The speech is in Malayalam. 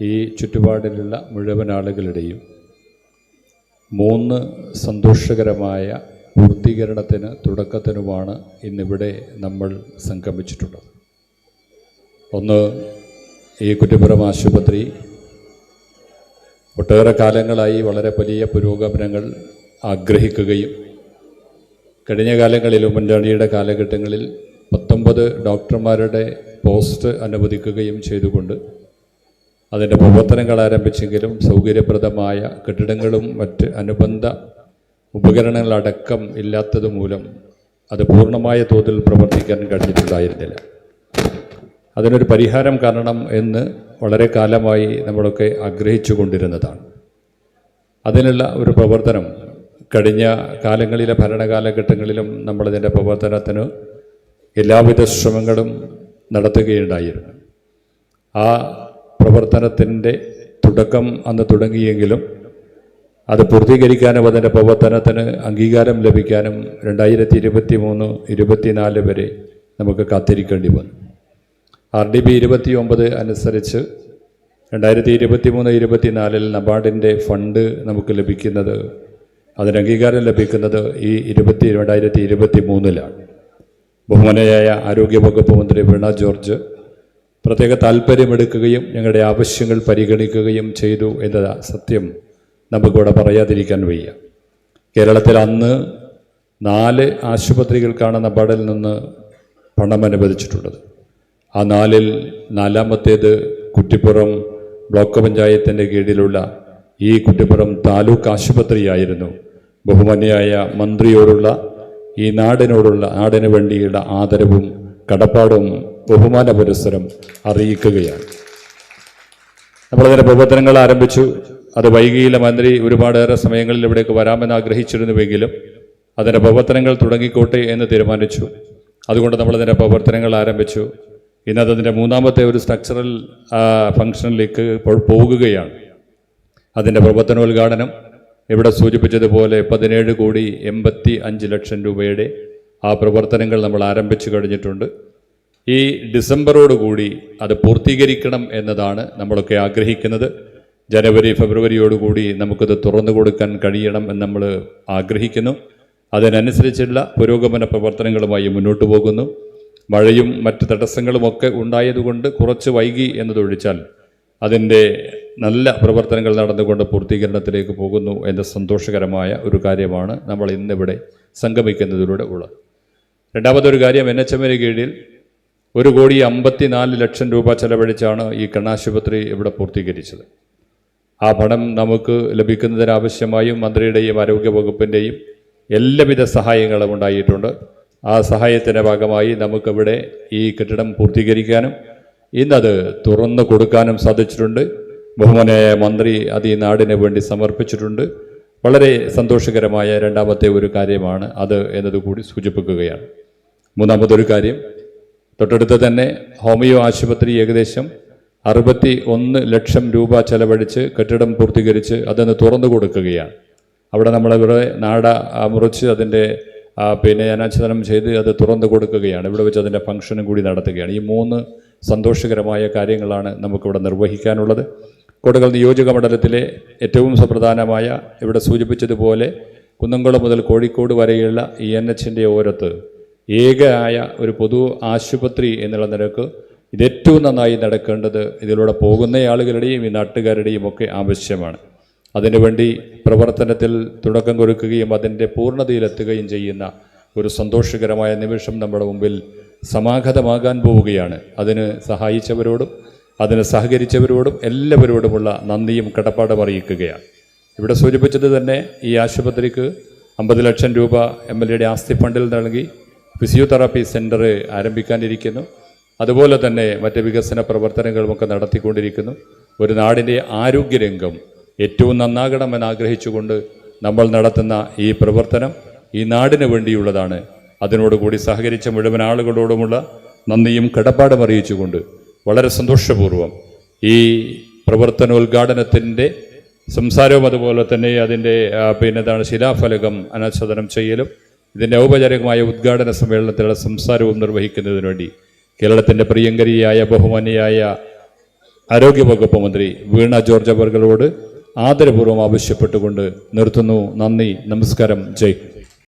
ഈ ചുറ്റുപാടിലുള്ള മുഴുവൻ ആളുകളുടെയും മൂന്ന് സന്തോഷകരമായ പൂർത്തീകരണത്തിന് തുടക്കത്തിനുമാണ് ഇന്നിവിടെ നമ്മൾ സംഗമിച്ചിട്ടുള്ളത്. ഒന്ന് ഈ കുറ്റിപ്പുറം ആശുപത്രി ഒട്ടേറെ കാലങ്ങളായി വളരെ വലിയ പുരോഗമനങ്ങൾ ആഗ്രഹിക്കുകയും കഴിഞ്ഞ കാലങ്ങളിൽ ഉമ്മൻചാണ്ടിയുടെ കാലഘട്ടങ്ങളിൽ പത്തൊമ്പത് ഡോക്ടർമാരുടെ പോസ്റ്റ് അനുവദിക്കുകയും ചെയ്തുകൊണ്ട് അതിന്റെ പ്രവർത്തനങ്ങൾ ആരംഭിച്ചെങ്കിലും സൗകര്യപ്രദമായ കെട്ടിടങ്ങളും മറ്റ് അനുബന്ധ ഉപകരണങ്ങളടക്കം ഇല്ലാത്തത് മൂലം അത് പൂർണമായ തോതിൽ പ്രവർത്തിക്കാൻ കഴിഞ്ഞിട്ടുണ്ടായിരുന്നില്ല. അതിനൊരു പരിഹാരം കാണണം എന്ന് വളരെ കാലമായി നമ്മളൊക്കെ ആഗ്രഹിച്ചു കൊണ്ടിരുന്നതാണ് അതിനുള്ള ഒരു പ്രവർത്തനം കഴിഞ്ഞ കാലങ്ങളിലെ ഭരണകാലഘട്ടങ്ങളിലും നമ്മളതിന്റെ പ്രവർത്തനത്തിന് എല്ലാവിധ ശ്രമങ്ങളും നടത്തുകയുണ്ടായിരുന്നു ആ പ്രവർത്തനത്തിന്റെ തുടക്കം അന്ന് തുടങ്ങിയെങ്കിലും അത് പൂർത്തീകരിക്കാനും അതിന്റെ പ്രവർത്തനത്തിന് അംഗീകാരം ലഭിക്കാനും രണ്ടായിരത്തി ഇരുപത്തി മൂന്ന് ഇരുപത്തിനാല് വരെ നമുക്ക് കാത്തിരിക്കേണ്ടി വന്നു. ആർ ഡി ബി ഇരുപത്തി ഒമ്പത് അനുസരിച്ച് രണ്ടായിരത്തി ഇരുപത്തി മൂന്ന് ഇരുപത്തിനാലിൽ നബാർഡിന്റെ ഫണ്ട് നമുക്ക് ലഭിക്കുന്നത് അതിന് അംഗീകാരം ലഭിക്കുന്നത് ഈ ഇരുപത്തി രണ്ടായിരത്തി ഇരുപത്തി മൂന്നിലാണ് ബഹുമാനയായ ആരോഗ്യവകുപ്പ് മന്ത്രി വീണ ജോർജ് പ്രത്യേക താല്പര്യമെടുക്കുകയും ഞങ്ങളുടെ ആവശ്യങ്ങൾ പരിഗണിക്കുകയും ചെയ്തു എന്ന സത്യം. നമുക്കിവിടെ പറയാതിരിക്കാൻ വയ്യ. കേരളത്തിൽ അന്ന് നാല് ആശുപത്രികൾക്കാണ് നബാർഡിൽ നിന്ന് പണം അനുവദിച്ചിട്ടുള്ളത്. ആ നാലിൽ നാലാമത്തേത് കുറ്റിപ്പുറം ബ്ലോക്ക് പഞ്ചായത്തിന്റെ കീഴിലുള്ള ഈ കുറ്റിപ്പുറം താലൂക്ക് ആശുപത്രിയായിരുന്നു. ബഹുമാന്യായ മന്ത്രിയോടുള്ള ഈ നാടിനോടുള്ള നാടിന് വേണ്ടിയുള്ള ആദരവും കടപ്പാടും ബഹുമാന പുരസ്സരം അറിയിക്കുകയാണ്. നമ്മളതിന്റെ പ്രവർത്തനങ്ങൾ ആരംഭിച്ചു. അത് വൈകിയില്ല മന്ത്രി ഒരുപാടേറെ സമയങ്ങളിൽ ഇവിടേക്ക് വരാമെന്ന് ആഗ്രഹിച്ചിരുന്നുവെങ്കിലും അതിന്റെ പ്രവർത്തനങ്ങൾ തുടങ്ങിക്കോട്ടെ എന്ന് തീരുമാനിച്ചു. അതുകൊണ്ട് നമ്മളതിന്റെ പ്രവർത്തനങ്ങൾ ആരംഭിച്ചു. ഇന്നത് അതിന്റെ മൂന്നാമത്തെ ഒരു സ്ട്രക്ചറൽ ഫംഗ്ഷനിലേക്ക് ഇപ്പോൾ പോകുകയാണ്. അതിന്റെ പ്രവർത്തനോദ്ഘാടനം ഇവിടെ സൂചിപ്പിച്ചതുപോലെ പതിനേഴ് കോടി എൺപത്തി അഞ്ച് ലക്ഷം രൂപയുടെ ആ പ്രവർത്തനങ്ങൾ നമ്മൾ ആരംഭിച്ചു കഴിഞ്ഞിട്ടുണ്ട്. ഈ ഡിസംബറോടുകൂടി അത് പൂർത്തീകരിക്കണം എന്നതാണ് നമ്മളൊക്കെ ആഗ്രഹിക്കുന്നത്. ജനുവരി ഫെബ്രുവരിയോടുകൂടി നമുക്കത് തുറന്നു കൊടുക്കാൻ കഴിയണം എന്ന് നമ്മൾ ആഗ്രഹിക്കുന്നു. അതിനനുസരിച്ചുള്ള പുരോഗമന പ്രവർത്തനങ്ങളുമായി മുന്നോട്ട് പോകുന്നു. മഴയും മറ്റ് തടസ്സങ്ങളുമൊക്കെ ഉണ്ടായതുകൊണ്ട് കുറച്ച് വൈകി എന്നതൊഴിച്ചാൽ അതിന്റെ നല്ല പ്രവർത്തനങ്ങൾ നടന്നുകൊണ്ട് പൂർത്തീകരണത്തിലേക്ക് പോകുന്നു എന്ന സന്തോഷകരമായ ഒരു കാര്യമാണ് നമ്മൾ ഇന്നിവിടെ സംഗമിക്കുന്നതിലൂടെ ഉള്ളത്. രണ്ടാമതൊരു കാര്യം എൻ എച്ച് എമ്മിന് കീഴിൽ ഒരു കോടി അമ്പത്തിനാല് ലക്ഷം രൂപ ചെലവഴിച്ചാണ് ഈ കണ്ണാശുപത്രി ഇവിടെ പൂർത്തീകരിച്ചത്. ആ പണം നമുക്ക് ലഭിക്കുന്നതിനാവശ്യമായും മന്ത്രിയുടെയും ആരോഗ്യ വകുപ്പിന്റെയും എല്ലാവിധ സഹായങ്ങളും ഉണ്ടായിട്ടുണ്ട്. ആ സഹായത്തിന്റെ ഭാഗമായി നമുക്കിവിടെ ഈ കെട്ടിടം പൂർത്തീകരിക്കാനും ഇന്നത് തുറന്നു കൊടുക്കാനും സാധിച്ചിട്ടുണ്ട്. ബഹുമാനായ മന്ത്രി അത് ഈ നാടിന് വേണ്ടി സമർപ്പിച്ചിട്ടുണ്ട്. വളരെ സന്തോഷകരമായ രണ്ടാമത്തെ ഒരു കാര്യമാണ് അത് എന്നതുകൂടി സൂചിപ്പിക്കുകയാണ്. മൂന്നാമതൊരു കാര്യം തൊട്ടടുത്ത് തന്നെ ഹോമിയോ ആശുപത്രി ഏകദേശം അറുപത്തി ഒന്ന് ലക്ഷം രൂപ ചെലവഴിച്ച് കെട്ടിടം പൂർത്തീകരിച്ച് അതൊന്ന് തുറന്നു കൊടുക്കുകയാണ്. അവിടെ നമ്മളിവിടെ നാട മുറിച്ച് അതിന്റെ പിന്നെ അനാച്ഛാദനം ചെയ്ത് അത് തുറന്നു കൊടുക്കുകയാണ്. ഇവിടെ വെച്ച് അതിന്റെ ഫംഗ്ഷനും കൂടി നടത്തുകയാണ്. ഈ മൂന്ന് സന്തോഷകരമായ കാര്യങ്ങളാണ് നമുക്കിവിടെ നിർവഹിക്കാനുള്ളത്. കൊടുക്കൽ നിയോജക മണ്ഡലത്തിലെ ഏറ്റവും സുപ്രധാനമായ ഇവിടെ സൂചിപ്പിച്ചതുപോലെ കുന്നംകുളം മുതൽ കോഴിക്കോട് വരെയുള്ള ഇ എൻ എച്ചിന്റെ ഓരത്ത് ഏകയായ ഒരു പൊതു ആശുപത്രി എന്നുള്ള നിരക്ക് ഇത് ഏറ്റവും നന്നായി നടക്കേണ്ടത് ഇതിലൂടെ പോകുന്ന ആളുകളുടെയും ഈ നാട്ടുകാരുടെയും ഒക്കെ ആവശ്യമാണ്. അതിനുവേണ്ടി പ്രവർത്തനത്തിൽ തുടക്കം കൊടുക്കുകയും അതിന്റെ പൂർണതയിലെത്തുകയും ചെയ്യുന്ന ഒരു സന്തോഷകരമായ നിമിഷം നമ്മുടെ മുമ്പിൽ സമാഗതമാകാൻ പോവുകയാണ്. അതിന് സഹായിച്ചവരോടും അതിന് സഹകരിച്ചവരോടും എല്ലാവരോടുമുള്ള നന്ദിയും കടപ്പാടും അറിയിക്കുകയാണ്. ഇവിടെ സൂചിപ്പിച്ചത് തന്നെ ഈ ആശുപത്രിക്ക് അമ്പത് ലക്ഷം രൂപ എം എൽ എയുടെ ആസ്തി ഫണ്ടിൽ നൽകി ഫിസിയോതെറാപ്പി സെന്റർ ആരംഭിക്കാനിരിക്കുന്നു. അതുപോലെ തന്നെ മറ്റ് വികസന പ്രവർത്തനങ്ങളുമൊക്കെ നടത്തിക്കൊണ്ടിരിക്കുന്നു. ഒരു നാടിന്റെ ആരോഗ്യരംഗം ഏറ്റവും നന്നാകണമെന്ന് ആഗ്രഹിച്ചുകൊണ്ട് നമ്മൾ നടത്തുന്ന ഈ പ്രവർത്തനം ഈ നാടിന് വേണ്ടിയുള്ളതാണ്. അതിനോടുകൂടി സഹകരിച്ച മുഴുവൻ ആളുകളോടുമുള്ള നന്ദിയും കടപ്പാടും അറിയിച്ചുകൊണ്ട് വളരെ സന്തോഷപൂർവം ഈ പ്രവർത്തനോദ്ഘാടനത്തിന്റെ സംസാരവും അതുപോലെ തന്നെ അതിന്റെ പിന്നെ എന്താണ് ശിലാഫലകം അനാച്ഛാദനം ചെയ്യലും ഇതിന്റെ ഔപചാരികമായ ഉദ്ഘാടന സമ്മേളനത്തിലുള്ള സംസാരവും നിർവഹിക്കുന്നതിന് വേണ്ടി കേരളത്തിന്റെ പ്രിയങ്കരിയായ ബഹുമാനിയായ ആരോഗ്യവകുപ്പ് മന്ത്രി വീണ ജോർജ് അവർകളോട് ആദരപൂർവം ആവശ്യപ്പെട്ടുകൊണ്ട് നിർത്തുന്നു. നന്ദി. നമസ്കാരം. ജയ്